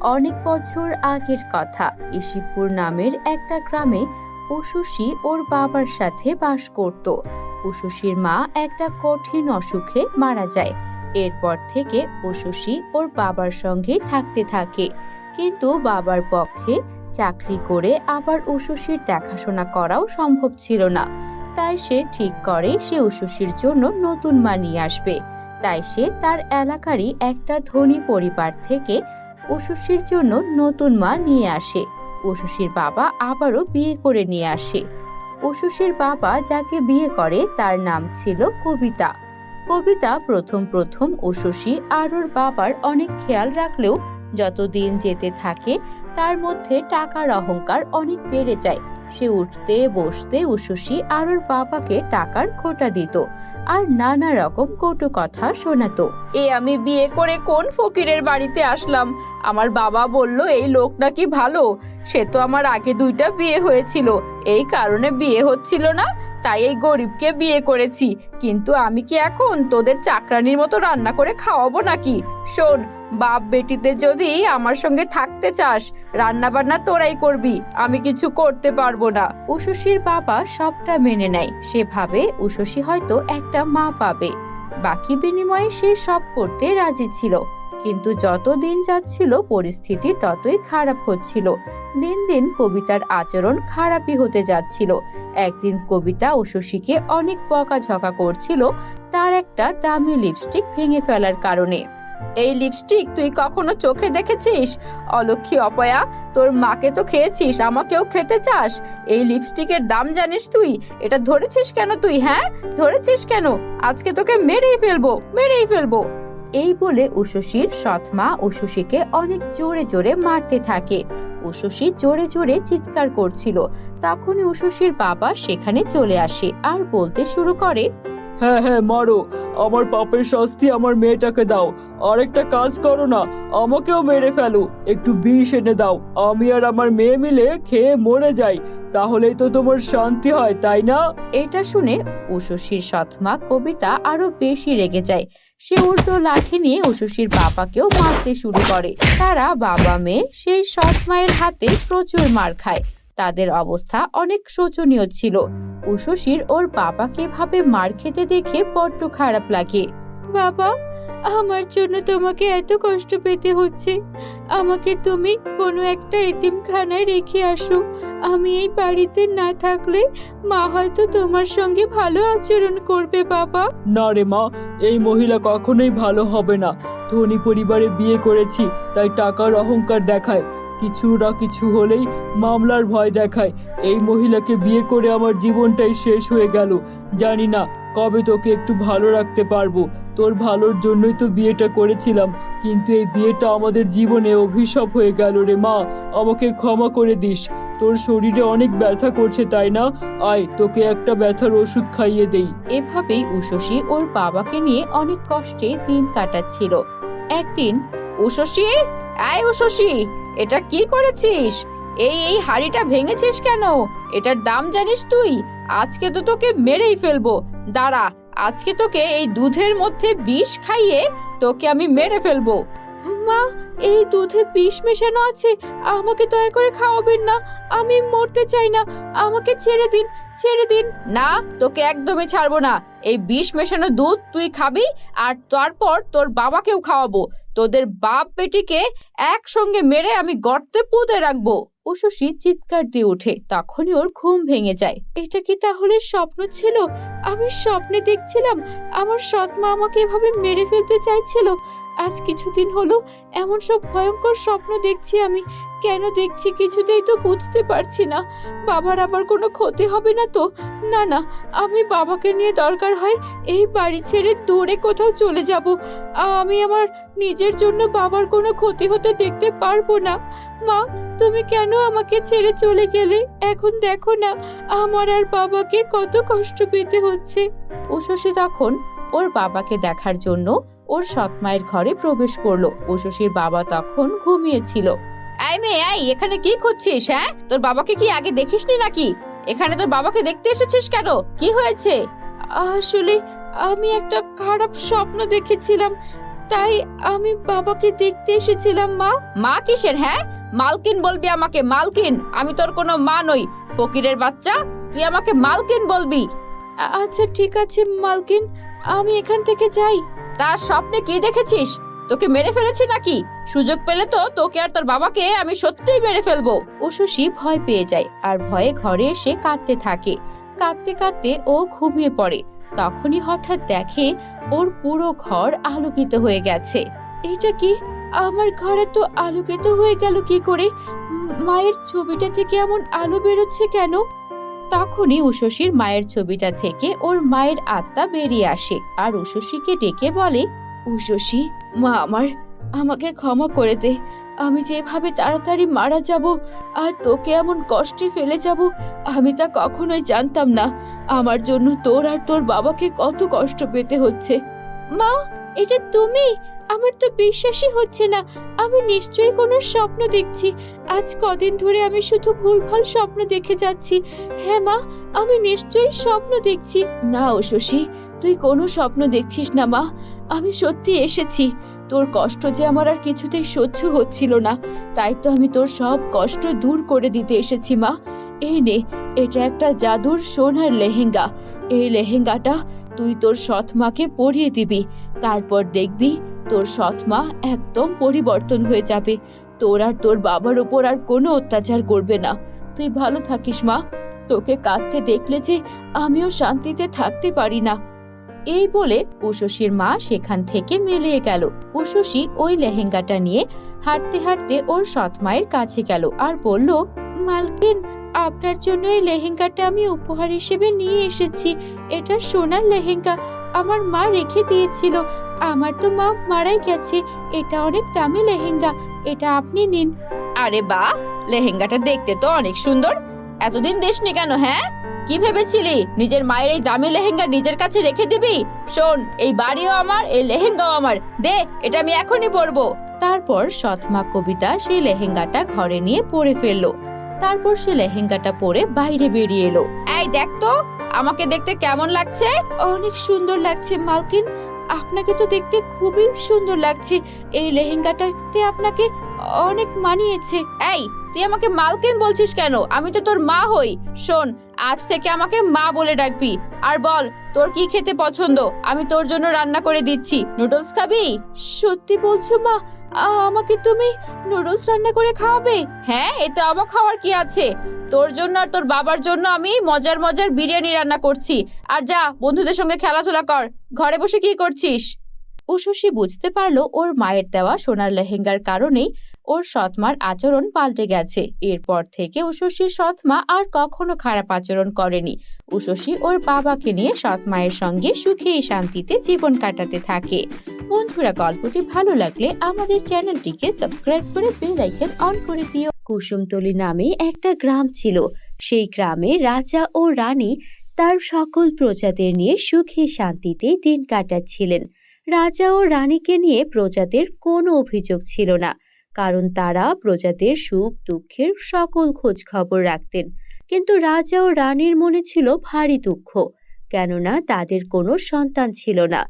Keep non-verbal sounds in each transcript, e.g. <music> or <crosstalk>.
অনেক বছর আগের কথা। ইসিপুর নামের একটা গ্রামে উশুশি ওর বাবার সাথে বাস করত। উশুশির মা একটা কঠিন অসুখে মারা যায়। এরপর থেকে উশুশি ওর বাবার সঙ্গে থাকতে থাকে। কিন্তু বাবার পক্ষে চাকরি করে আবার উশুশির দেখাশোনা করাও সম্ভব ছিল না। তাই সে ঠিক করে সে উশুশির জন্য নতুন মা নিয়ে আসবে। তাই সে তার এলাকারই একটা ধনী পরিবার থেকে উশুশির জন্য নতুন মা নিয়ে আসে। উশুশির বাবা আবারও বিয়ে করে নিয়ে আসে। উশুশির বাবা যাকে বিয়ে করে তার নাম ছিল কবিতা। কবিতা প্রথম প্রথম উশুশি আর ওর বাবার অনেক খেয়াল রাখলেও যত দিন যেতে থাকে, তার মধ্যে টাকার অহংকার অনেক বেড়ে যায়। সে উঠতে, বসতে উশুশি আর ওর বাবাকে টাকার খোটা দিত আর নানা রকম কটু কথা শোনাতো। এ আমি বিয়ে করে কোন ফকিরের বাড়িতে আসলাম? আমার বাবা বলল, এই লোক নাকি ভালো। সে তো আমার আগে দুইটা বিয়ে হয়েছিল। এই কারণে বিয়ে হচ্ছিল না, তাই এই গরিবকে বিয়ে করেছি। কিন্তু আমি কি এখন তোদের চাকরানির মতো রান্না করে খাওয়াবো নাকি? শোন বাপ বেটিতে যদি আমার সঙ্গে থাকতে চাস রান্না বান্না তোরাই করবি, আমি কিছু করতে পারব না। উশসীর বাবা সবটা মেনে নেয়। সে ভাবে উশসী হয়তো একটা মা পাবে। বাকি বিনিময়ে সে সব করতে রাজি ছিল। কিন্তু যত দিন যাচ্ছিল, পরিস্থিতি ততই খারাপ হচ্ছিল। দিন দিন কবিতার আচরণ খারাপই হতে যাচ্ছিল। একদিন কবিতা উশসীকে অনেক বকাঝকা করছিল, তার একটা দামি লিপস্টিক ভেঙে ফেলার কারণে। এই লিপস্টিক তুই কখনো চোখে দেখেছিস? অলক্ষী অপয়া, তোর মাকে তো খেয়েছিস, আমাকেও খেতে চাস। এই লিপস্টিকের দাম জানিস তুই? এটা ধরেছিস কেন তুই হ্যাঁ? ধরেছিস কেন? আজকে তোকে মেরেই ফেলব মেরেই ফেলব। এই বলে উশসীর সৎমা উশসীকে অনেক জোরে জোরে মারতে থাকে। উশসী জোরে জোরে চিৎকার করছিল। তখনই উশসীর বাবা সেখানে চলে আসে আর বলতে শুরু করে হ্যাঁ হ্যাঁ মারো। আমার পাপের শাস্তি আমার মেয়েটাকে দাও। আর একটা কাজ করো না, আমাকেও মেরে ফেলো। একটু বিষ এনে দাও। আমি আর আমার মেয়ে মিলে খেয়ে মরে যাই। তাহলেই তো তোমার শান্তি হয়, তাই না? এটা শুনে উশসীর সৎমা কবিতা আরও বেশি রেগে যায়। সে উল্টো লাঠি নিয়ে উশসীর বাবাকেও মারতে শুরু করে। তারা বাবা মেয়ে সেই সৎ মায়ের হাতে প্রচুর মার খায়। তাদের অবস্থা অনেক শোচনীয় ছিল। উশসীর ওর বাবাকে ভাবে মার খেতে দেখে বড্ড খারাপ লাগে। বাবা, আমার জন্য তোমাকে এত কষ্ট পেতে হচ্ছে। আমাকে তুমি কোনো একটা এতিমখানায় রেখে আসো। আমি এই বাড়িতে না থাকলে মা হয়তো তোমার সঙ্গে ভালো আচরণ করবে, বাবা। না রে মা, এই মহিলা কখনোই ভালো হবে না। ধনী পরিবারে বিয়ে করেছি, তাই টাকার অহংকার দেখায়। কিছু না কিছু হলেই মামলার ভয় দেখায়। এই মহিলাকে বিয়ে করে আমার জীবনটাই শেষ হয়ে গেল। জানি না কবে তোকে একটু ভালো রাখতে পারব। তোর ভালোর জন্যই তো বিয়েটা করেছিলাম, কিন্তু এই বিয়েটা আমাদের জীবনে অভিশাপ হয়ে গেল রে মা। আমাকে ক্ষমা করে দিস। তোর শরীরে অনেক ব্যথা করছে, তাই না? আয়, তোকে একটা ব্যথার ওষুধ খাইয়ে দেই। এভাবেই উশসী ওর বাবাকে নিয়ে অনেক কষ্টে দিন কাটাচ্ছিল। একদিন উশসী আয় উশসী এটা কি করেছিস? এই এই হাড়িটা ভেঙেছিস কেন? এটার দাম জানিস তুই? আজকে তো তোকে মেরেই ফেলব। দাঁড়া, আজকে তোকে এই দুধের মধ্যে বিষ খাইয়ে তোকে আমি মেরে ফেলব। মা, এই দুধে বিষ মেশানো আছে। আমাকে দয়া করে খাওয়াবেন না। আমি মরতে চাই না। আমাকে ছেড়ে দিন ছেড়ে দিন। না, তোকে একদমই ছাড়বো না। এই বিষ মেশানো দুধ তুই খাবি আর তারপর তোর বাবাকেও খাওয়াবো। তোদের বাপ বেটিকে একসঙ্গে মেরে আমি গর্তে পুঁতে রাখব। উশসী চিৎকার দিয়ে ওঠে, তখনই ওর ঘুম ভেঙে যায়। এটা কি তাহলে স্বপ্ন ছিল? আমি স্বপ্নে দেখছিলাম, আমার সৎ মা আমাকে এভাবে মেরে ফেলতে চাইছিল। আজ কিছুদিন হলো, এমন সব ভয়ঙ্কর স্বপ্ন দেখছি আমি। কেন দেখছি কিছুতেই তো বুঝতে পারছি না। বাবার আবার কোনো ক্ষতি হবে না তো? না না, আমি বাবাকে নিয়ে দরকার হয় এই বাড়ি ছেড়ে দূরে কোথাও চলে যাব। আমি আমার নিজের জন্য বাবার কোনো ক্ষতি হতে দেখতে পারব না। মা, তুমি কেন আমাকে ছেড়ে চলে গেলে? এখন দেখো না, আমার আর বাবাকে কত কষ্ট পেতে হচ্ছে। উশসী তখন ওর বাবাকে দেখার জন্য ওর সৎ মায়ের ঘরে প্রবেশ করল। উশসীর বাবা তখন ঘুমিয়েছিল। এই মেয়ে, এই, এখানে কি খুঁজছিস হ্যাঁ? তোর বাবাকে কি আগে দেখিসনি নাকি? এখানে তোর বাবাকে দেখতে এসেছিস কেন? কি হয়েছে? আসলে আমি একটা খারাপ স্বপ্ন দেখেছিলাম, তাই আমি বাবাকে দেখতে এসেছিলাম, মা। মা কিসের হ্যাঁ? মালকিন বলবি আমাকে, মালকিন। আমি তোর কোনো মা নই। ফকিরের বাচ্চা, তুই আমাকে মালকিন বলবি। আচ্ছা ঠিক আছে, মালকিন। আমি এখান থেকে যাই। তার স্বপ্নে কি দেখেছিস? তোকে মেরে ফেলেছি নাকি? সুযোগ পেলে তো তোকে আর তোর বাবাকে আমি সত্যিই মেরে ফেলব। উষসী ভয় পেয়ে যায়, আর ভয়ে ঘরে এসে কাঁদতে থাকে। কাঁদতে কাঁদতে ও ঘুমিয়ে পড়ে। তখনই হঠাৎ দেখে ওর পুরো ঘর আলোকিত হয়ে গেছে। এটা কি? আমার ঘরে তো আলোকিত হয়ে গেল কি করে? মায়ের ছবিটা থেকে এমন আলো বেরোচ্ছে কেন? তখনই উষসীর মায়ের ছবিটা থেকে ওর মায়ের আত্মা বেরিয়ে আসে, আর উষসীকে ডেকে বলে উষসী মা আমার, আমাকে ক্ষমা করে দে। আমি যেভাবে তাড়াতাড়ি মারা যাব আর তোকে এমন কষ্টে ফেলে যাব, আমি তা কখনোই জানতাম না। আমার জন্য তোর আর তোর বাবাকে কত কষ্ট পেতে হচ্ছে। মা, এটা তুমি? আমার তো বিশ্বাসই হচ্ছে না। আমি নিশ্চয়ই কোনো স্বপ্ন দেখছি। আজ কদিন ধরে আমি শুধু ভুলভাল স্বপ্ন দেখে যাচ্ছি। হ্যাঁ মা, আমি নিশ্চয়ই স্বপ্ন দেখছি। না ও শশী, তুই কোনো স্বপ্ন দেখছিস না মা। আমি সত্যি এসেছি। তোর কষ্ট যে আমার আর কিছুতেই সহ্য হচ্ছিল না, তাই তো আমি তোর সব কষ্ট দূর করে দিতে এসেছি, মা। এই নে, এটা একটা জাদুর সোনার লেহেঙ্গা। এই লেহেঙ্গাটা তুই তোর সৎ মাকে পরিয়ে দিবি। তারপর দেখবি তোর সৎ মা একদম পরিবর্তন হয়ে যাবে। তোর আর তোর বাবার উপর আর কোনো অত্যাচার করবে না। তুই ভালো থাকিস, মা। তোকে কাঁদতে দেখলে যে আমিও শান্তিতে থাকতে পারি না। এই বলে উষসীর মা সেখান থেকে মিলিয়ে গেল। উষসী ওই লেহেঙ্গাটা নিয়ে হাঁটতে হাঁটতে ওর সৎ মায়ের কাছে গেল আর বলল, মালকিন, আপনার জন্য এই লেহেঙ্গাটা আমি উপহার হিসেবে নিয়ে এসেছি। এটা সোনার লেহেঙ্গা। আমার মা রেখে দিয়েছিল। আমার তো মা মারাই গেছে। এটা অনেক দামি লেহেঙ্গা। এটা আপনি নিন। আরে বা লেহেঙ্গাটা দেখতে তো অনেক সুন্দর। এতদিন দেশনি কেন হ্যাঁ? কি ভেবেছিলি? নিজের মায়ের এই দামি লেহেঙ্গা নিজের কাছে রেখে দিবি? শোন, এই বাড়িও আমার, এই লেহেঙ্গাও আমার। দে, এটা আমি এখনই পরবো। তারপর সৎমা কবিতা সেই লেহেঙ্গাটা ঘরে নিয়ে পরে ফেলল। তারপর সে লেহেঙ্গাটা পরে বাইরে বেরিয়ে এলো। এই দেখ তো, আমাকে দেখতে কেমন লাগছে? অনেক সুন্দর লাগছে, মালকিন। আপনাকে তো দেখতে খুবই সুন্দর লাগছে। এই লেহেঙ্গাটাতে আপনাকে অনেক মানিয়েছে। এই, তুই আমাকে মালকিন বলছিস কেন? আমি তো তোর মা হই। শোন আজ থেকে আমাকে মা বলে ডাকবি। আর বল তোর কি খেতে পছন্দ? আমি তোর জন্য রান্না করে দিচ্ছি। নুডলস খাবি? সত্যি বলছো মা আমাকে তুমি নুডলস রান্না করে খাওয়াবে? হ্যাঁ এতে অবাক হওয়ার কি আছে? তোর জন্য আর তোর বাবার জন্য আমি মজার মজার বিরিয়ানি রান্না করছি। আর যা বন্ধুদের সঙ্গে খেলাধুলা কর। ঘরে বসে কি করছিস? উষসী বুঝতে পারল ওর মায়ের দেওয়া সোনার লেহেঙ্গার কারণেই ওর সৎমার আচরণ পাল্টে গেছে। এরপর থেকে উষসীর সৎমা আর কখনো খারাপ আচরণ করেনি। উষসী ওর বাবাকে নিয়ে সৎমায়ের সঙ্গে সুখে শান্তিতে জীবন কাটাতে থাকে। বন্ধুরা, গল্পটি ভালো লাগলে আমাদের চ্যানেলটিকে সাবস্ক্রাইব করে বেল আইকন অন করে দিও। কুসুমতলি নামে একটা গ্রাম ছিল। সেই গ্রামে রাজা ও রানী তার সকল প্রজাদের নিয়ে সুখে শান্তিতে দিন কাটাচ্ছিলেন। রাজা ও রানীকে নিয়ে প্রজাদের কোনো অভিযোগ ছিল না। কারণ তারা প্রজাদের সুখ, দুঃখের সকল খোঁজ খবর রাখতেন। কিন্তু রাজা ও রানীর মনে ছিল ভারী দুঃখ, কেননা তাদের কোনো সন্তান ছিল না।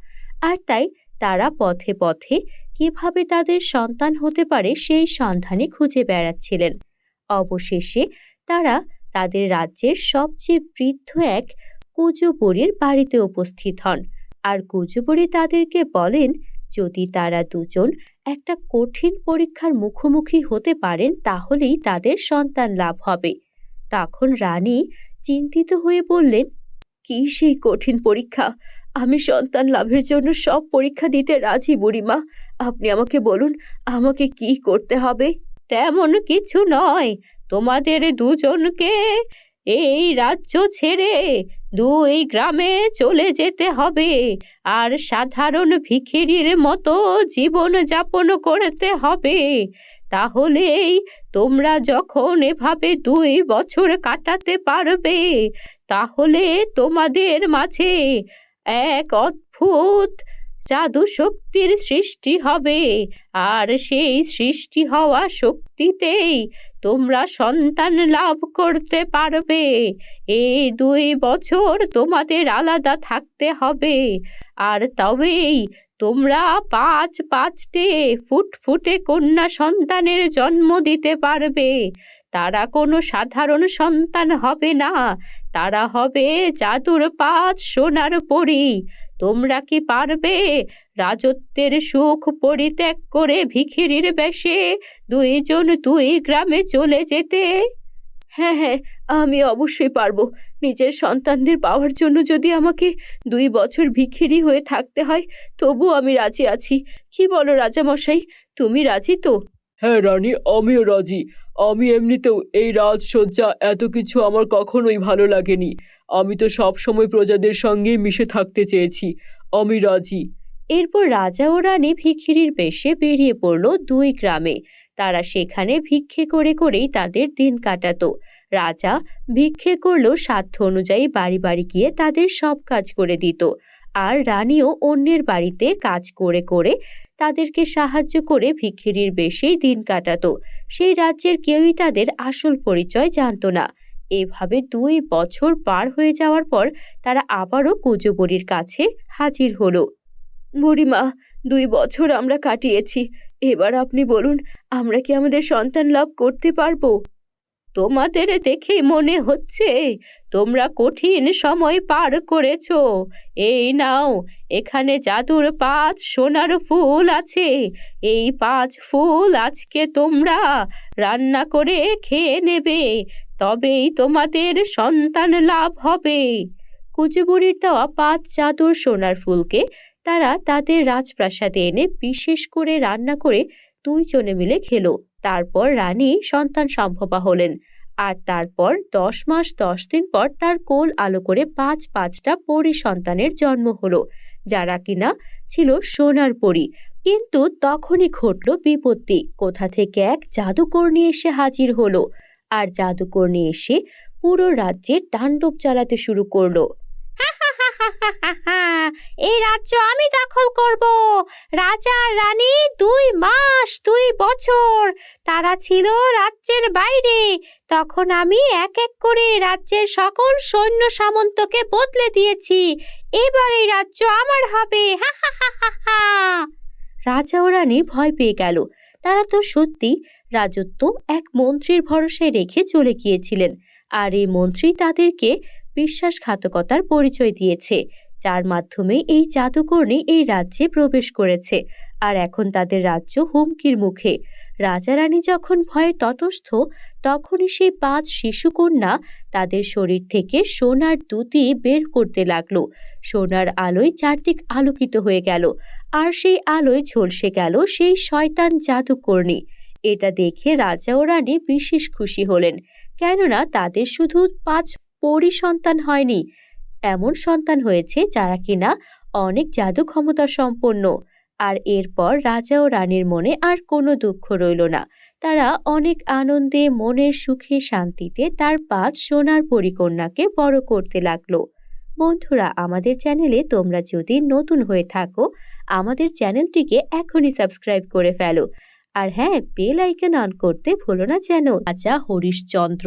আর তাই তারা পথে পথে কীভাবে তাদের সন্তান হতে পারে সেই সন্ধানে খুঁজে বেড়াচ্ছিলেন। অবশেষে তারা তাদের রাজ্যের সবচেয়ে বৃদ্ধ এক কুজুবুড়ির বাড়িতে উপস্থিত হন। আর কুজুবুড়ি তাদেরকে বলেন, যদি তারা দুজন একটা কঠিন পরীক্ষার মুখোমুখি হতে পারেন, তাহলেই তাদের সন্তান লাভ হবে। তখন রানী চিন্তিত হয়ে বললেন, কি সেই কঠিন পরীক্ষা? আমি সন্তান লাভের জন্য সব পরীক্ষা দিতে রাজি, বুড়িমা। আপনি আমাকে বলুন, আমাকে কি করতে হবে? তেমন কিছু নয়। তোমাদের দুজনকে এই রাজ্য ছেড়ে দুই গ্রামে চলে যেতে হবে। আর সাধারণ ভিখিরির মতো জীবন যাপন করতে হবে। তাহলেই তোমরা যখন এভাবে দুই বছর কাটাতে পারবে, তাহলে তোমাদের মাঝে এক অদ্ভুত জাদু শক্তির সৃষ্টি হবে। আর সেই সৃষ্টি হওয়া শক্তিতেই তোমরা সন্তান লাভ করতে পারবে। এই দুই বছর তোমাদের আলাদা থাকতে হবে। আর তবেই তোমরা পাঁচ পাঁচটে ফুটফুটে কন্যা সন্তানের জন্ম দিতে পারবে। তারা কোনো সাধারণ সন্তান হবে না। তারা হবে জাদুর পাঁচ সোনার পরী। তোমরা কি পারবে রাজত্বের সুখ পরিত্যাগ করে ভিখিরির বেশে দুইজন দুই গ্রামে চলে যেতে। হ্যাঁ হ্যাঁ আমি অবশ্যই পারব। নিজের সন্তানদের পাওয়ার জন্য যদি আমাকে দুই বছর ভিখিরি হয়ে থাকতে হয়, তবু আমি রাজি আছি। কি বলো রাজামশাই, তুমি রাজি তো? হ্যাঁ রানী, আমিও রাজি। আমি এমনিতেও এই রাজসজ্জা এত কিছু আমার কখনোই ভালো লাগেনি। আমি তো সব সময় প্রজাদের সঙ্গে মিশে থাকতে চেয়েছি। আমি রাজি। এরপর রাজা ও রানী ভিখিরির বেশে বেরিয়ে পড়ল দুই গ্রামে। তারা সেখানে ভিক্ষে করে করেই তাদের দিন কাটাতো। রাজা ভিক্ষে করলেও সাধ্য অনুযায়ী বাড়ি বাড়ি গিয়ে তাদের সব কাজ করে দিত। আর রানীও অন্যের বাড়িতে কাজ করে করে তাদেরকে সাহায্য করে ভিক্ষিরির বেশেই দিন কাটাতো। সেই রাজ্যের কেউই তাদের আসল পরিচয় জানতো না। এভাবে দুই বছর পার হয়ে যাওয়ার পর তারা আবারও কুজো কাছে হাজির হলো। বুড়িমা, দুই বছর আমরা কাটিয়েছি। এবার আপনি বলুন, আমরা কি আমাদের সন্তান লাভ করতে পারব? তোমাদের দেখে মনে হচ্ছে, তোমরা কঠিন সময় পার করেছ। এই নাও, এখানে জাদুর পাঁচ সোনার ফুল আছে। এই পাঁচ ফুল আজকে তোমরা রান্না করে খেয়ে নেবে, তবেই তোমাদের সন্তান লাভ হবে। কুচুবুড়ির দেওয়া পাঁচ জাদুর সোনার ফুলকে তারা তাদের রাজপ্রাসাদে এনে বিশেষ করে রান্না করে দুইজনে মিলে খেলো। তারপর রানী সন্তান সম্ভবা হলেন। আর তারপর দশ মাস দশ দিন পর তার কোল আলো করে পাঁচ পাঁচটা পরী সন্তানের জন্ম হলো, যারা কিনা ছিল সোনার পরী। কিন্তু তখনই ঘটল বিপত্তি। কোথা থেকে এক জাদুকর্ণী এসে হাজির হলো। আর জাদুকর্ণী এসে পুরো রাজ্যে তাণ্ডব চালাতে শুরু করল। <laughs> এই রাজ্য আমি দখল করব। রাজা রানী দুই মাস, দুই বছর তারা ছিল রাজ্যের বাইরে। তখন আমি এক এক করে রাজ্যের সকল সৈন্য সামন্তকে বদলে দিয়েছি। এবার এই রাজ্য আমার হবে। <laughs> রাজা ও রানী ভয় পেয়ে গেল। তারা তো সত্যি রাজত্ব এক মন্ত্রীর ভরসায় রেখে চলে গিয়েছিলেন। আর এই মন্ত্রী তাদেরকে বিশ্বাসঘাতকতার পরিচয় দিয়েছে। যার মাধ্যমে এই জাদুকর্ণী এই রাজ্যে প্রবেশ করেছে আর এখন তাদের রাজ্য হুমকির মুখে। রাজা রানী যখন ভয়ে ততস্থ তখনই সেই পাঁচ শিশুকন্যা তাদের শরীর থেকে সোনার দুতি বের করতে লাগল। সোনার আলোয় চারদিক আলোকিত হয়ে গেল আর সেই আলোয় ঝলসে গেল সেই শয়তান জাদুকর্ণী। এটা দেখে রাজা ও রানী বিশেষ খুশি হলেন। কেননা তাদের শুধু পাঁচ পরী সন্তান হয়নি। এমন সন্তান হয়েছে যারা কিনা অনেক জাদু ক্ষমতা সম্পন্ন। আর এরপর রাজা ও রানীর মনে আর কোনো দুঃখ রইল না। তারা অনেক আনন্দে, মনের সুখে, শান্তিতে তার পাঁচ সোনার পরিকন্যাকে বড় করতে লাগল। বন্ধুরা, আমাদের চ্যানেলে তোমরা যদি নতুন হয়ে থাকো, আমাদের চ্যানেলটিকে এখনই সাবস্ক্রাইব করে ফেলো। আর হ্যাঁ বেল আইকন অন করতে ভুলো না যেন। রাজা হরিশচন্দ্র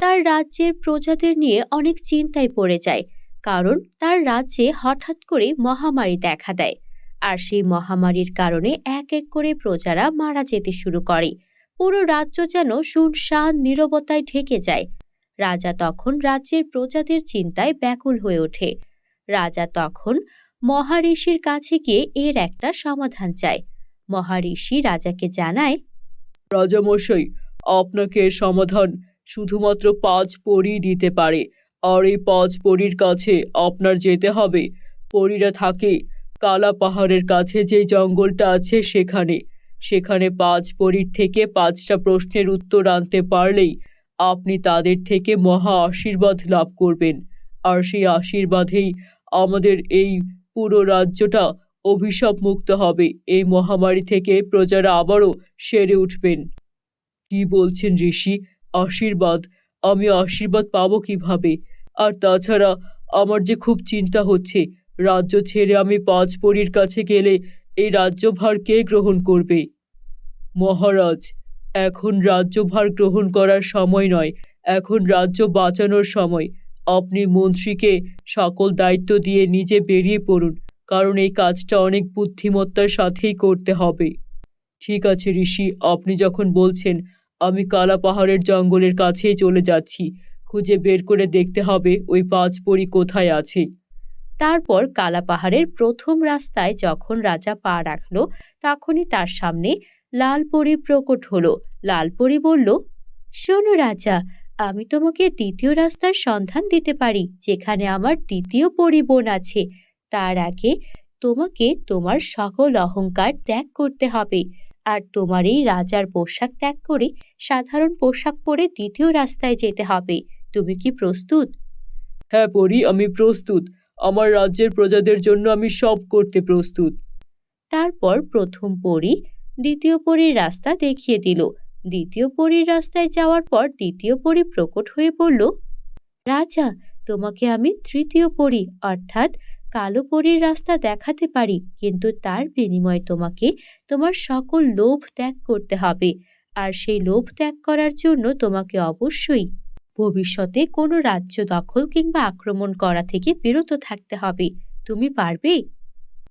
তার রাজ্যের প্রজাদের নিয়ে অনেক চিন্তায় পড়ে যায়, কারণ তার রাজ্যে হঠাৎ করে মহামারী দেখা দেয়। আর সেই মহামারীর কারণে এক এক করে প্রজারা মারা যেতে শুরু করে। পুরো রাজ্য যেন শুনশান নীরবতায় ঢেকে যায়। রাজা তখন রাজ্যের প্রজাদের চিন্তায় ব্যাকুল হয়ে ওঠে। রাজা তখন মহারিষির কাছে গিয়ে এর একটা সমাধান চায়। মহারিষি রাজাকে জানায়, রাজামশাই, আপনাকে সমাধান শুধুমাত্র পাঁচ পরী দিতে পারে। আর এই পাঁচ পরীর কাছে আপনার যেতে হবে। পরীরা থাকে কালা পাহাড়ের কাছে যে জঙ্গলটা আছে সেখানে। সেখানে পাঁচ পরীর থেকে পাঁচটা প্রশ্নের উত্তর আনতে পারলেই আপনি তাদের থেকে মহা আশীর্বাদ লাভ করবেন। আর সেই আশীর্বাদেই আমাদের এই পুরো রাজ্যটা অভিশাপ মুক্ত হবে। এই মহামারী থেকে প্রজারা আবারও সেরে উঠবেন। কি বলছেন ঋষি? আশীর্বাদ, আমি আশীর্বাদ পাবো কীভাবে? আর তাছাড়া আমার যে খুব চিন্তা হচ্ছে, রাজ্য ছেড়ে আমি পাঁচ পরীর কাছে গেলে এই রাজ্যভার কে গ্রহণ করবে? মহারাজ, এখন রাজ্যভার গ্রহণ করার সময় নয়, এখন রাজ্য বাঁচানোর সময়। আপনি মন্ত্রীকে সকল দায়িত্ব দিয়ে নিজে বেরিয়ে পড়ুন, কারণ এই কাজটা অনেক বুদ্ধিমত্তার সাথেই করতে হবে। ঠিক আছে, ঋষি, আপনি যখন বলছেন আমি কালা পাহাড়ের জঙ্গলের কাছেই চলে যাচ্ছি। খুঁজে বের করে দেখতে হবে ওই পাঁচ পরি কোথায় আছে। তারপর কালা পাহাড়ের প্রথম রাস্তায় যখন রাজা পা রাখল, তখনই তার সামনে লালপরি প্রকট হল। হলো লালপরি বলল, শোনো রাজা, আমি তোমাকে দ্বিতীয় রাস্তার সন্ধান দিতে পারি, যেখানে আমার দ্বিতীয় পরিবোন আছে। তার আগে তোমাকে তোমার সকল অহংকার ত্যাগ করতে হবে। আর তোমার এই রাজার পোশাক ত্যাগ করে সাধারণ পোশাক পরে দ্বিতীয় রাস্তায় যেতে হবে। তুমি কি প্রস্তুত? হ্যাঁ পরি আমি প্রস্তুত। আমার রাজ্যের প্রজাদের জন্য আমি সব করতে প্রস্তুত। তারপর প্রথম পরী দ্বিতীয় পরীর রাস্তা দেখিয়ে দিল। দ্বিতীয় পরীর রাস্তায় যাওয়ার পর দ্বিতীয় পরী প্রকট হয়ে বলল রাজা তোমাকে আমি তৃতীয় পরী অর্থাৎ কালো পরীর রাস্তা দেখাতে পারি কিন্তু তার বিনিময়ে তোমাকে তোমার সকল লোভ ত্যাগ করতে হবে। আর সেই লোভ ত্যাগ করার জন্য তোমাকে অবশ্যই ভবিষ্যতে কোনো রাজ্য দখল কিংবা আক্রমণ করা থেকে বিরত থাকতে হবে। তুমি পারবে?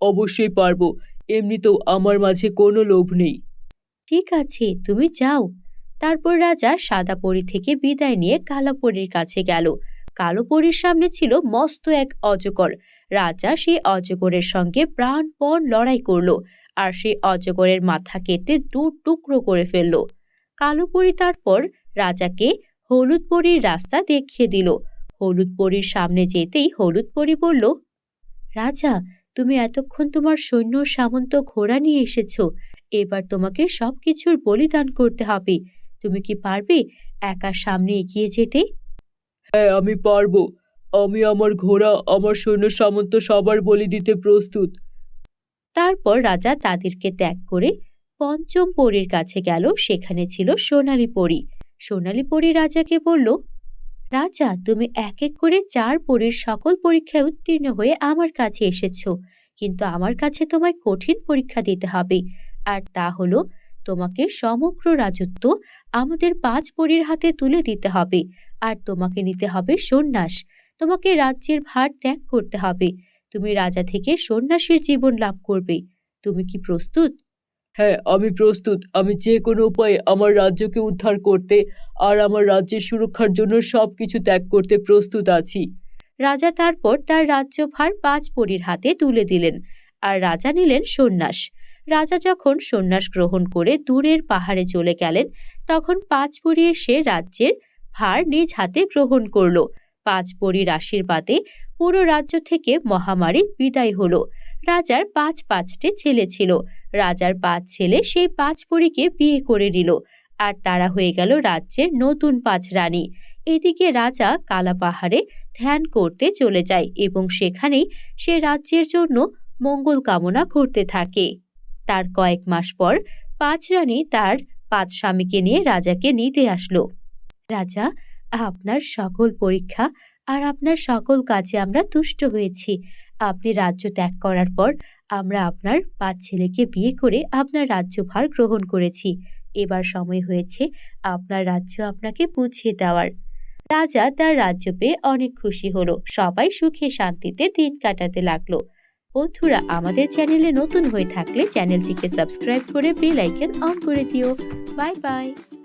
অবশ্যই পারব। এমনিতেও আমার মাঝে কোনো লোভ নেই। ঠিক আছে তুমি যাও। তারপর রাজা সাদা পরী থেকে বিদায় নিয়ে কালো পরীর কাছে গেল। কালো পরীর সামনে ছিল মস্ত এক অজগর। রাজা সেই অজগরের সঙ্গে প্রাণপণ লড়াই করল আর সেই অজগরের মাথা কেটে দু টুকরো করে ফেলল। কালো পরী তারপর রাজাকে হলুদ পরীর রাস্তা দেখিয়ে দিল। হলুদ পরীর সামনে যেতেই হলুদ পরী বলল, রাজা, তুমি এতক্ষণ তোমার সৈন্য সামন্ত ঘোড়া নিয়ে এসেছ। এবার তোমাকে সব কিছুর বলিদান করতে হবে। তুমি কি পারবে একা সামনে এগিয়ে যেতে? হ্যাঁ আমি পারব। আমি আমার ঘোড়া, আমার সৈন্য সামন্ত সবার বলি দিতে প্রস্তুত। তারপর রাজা তাদেরকে ত্যাগ করে পঞ্চম পরীর কাছে গেল, সেখানে ছিল সোনালী পরী। সোনালী পরী রাজাকে বলল, রাজা, তুমি এক এক করে চার পরীর সকল পরীক্ষায় উত্তীর্ণ হয়ে আমার কাছে এসেছ, কিন্তু আমার কাছে তোমায় কঠিন পরীক্ষা দিতে হবে। আর তা হলো, তোমাকে সমগ্র রাজত্ব আমাদের পাঁচ পরীর হাতে তুলে দিতে হবে, আর তোমাকে নিতে হবে সন্ন্যাস। তোমাকে রাজ্যের ভার ত্যাগ করতে হবে। তুমি রাজা থেকে সন্ন্যাসীর জীবন লাভ করবে। তুমি কি প্রস্তুত? হ্যাঁ আমি প্রস্তুত। আমি যে কোনো উপায়ে আমার রাজ্যকে উদ্ধার করতে আর আমার রাজ্যের সুরক্ষার জন্য সব কিছু ত্যাগ করতে প্রস্তুত আছি। রাজা তারপর তার রাজ্যভার পাঁচ পরীর হাতে তুলে দিলেন আর রাজা নিলেন সন্ন্যাস। রাজা যখন সন্ন্যাস গ্রহণ করে দূরের পাহাড়ে চলে গেলেন তখন পাঁচ পরী এসে রাজ্যের ভার নিজ হাতে গ্রহণ করল। পাঁচ পরীর আশীর্বাদে পুরো রাজ্য থেকে মহামারী বিদায় হলো। রাজার পাঁচ পাঁচটি ছেলে ছিল। রাজার পাঁচ ছেলে সেই পাঁচ পরীকে বিয়ে করে নিল। আর তারা হয়ে গেল রাজ্যের নতুন পাঁচ রানী। এদিকে রাজা কালা পাহাড়ে ধ্যান করতে চলে যায় এবং সেখানেই সে রাজ্যের জন্য মঙ্গল কামনা করতে থাকে। তার কয়েক মাস পর পাঁচ রানী তার পাঁচ স্বামীকে নিয়ে রাজাকে নিতে আসলো। রাজা আপনার সকল পরীক্ষা আর আপনার সকল কাজে আমরা তুষ্ট হয়েছি। আপনি রাজ্য ত্যাগ করার পর আমরা আপনার পাঁচ ছেলেকে বিয়ে করে আপনার রাজ্যভার গ্রহণ করেছি। এবার সময় হয়েছে আপনার রাজ্য আপনাকে বুঝিয়ে দেওয়ার। রাজা তার রাজ্য পেয়ে অনেক খুশি হলো। সবাই সুখে শান্তিতে দিন কাটাতে লাগল। বন্ধুরা, আমাদের চ্যানেলে নতুন হয়ে থাকলে চ্যানেলটিকে সাবস্ক্রাইব করে বেল আইকন অন করে দিও। Bye bye.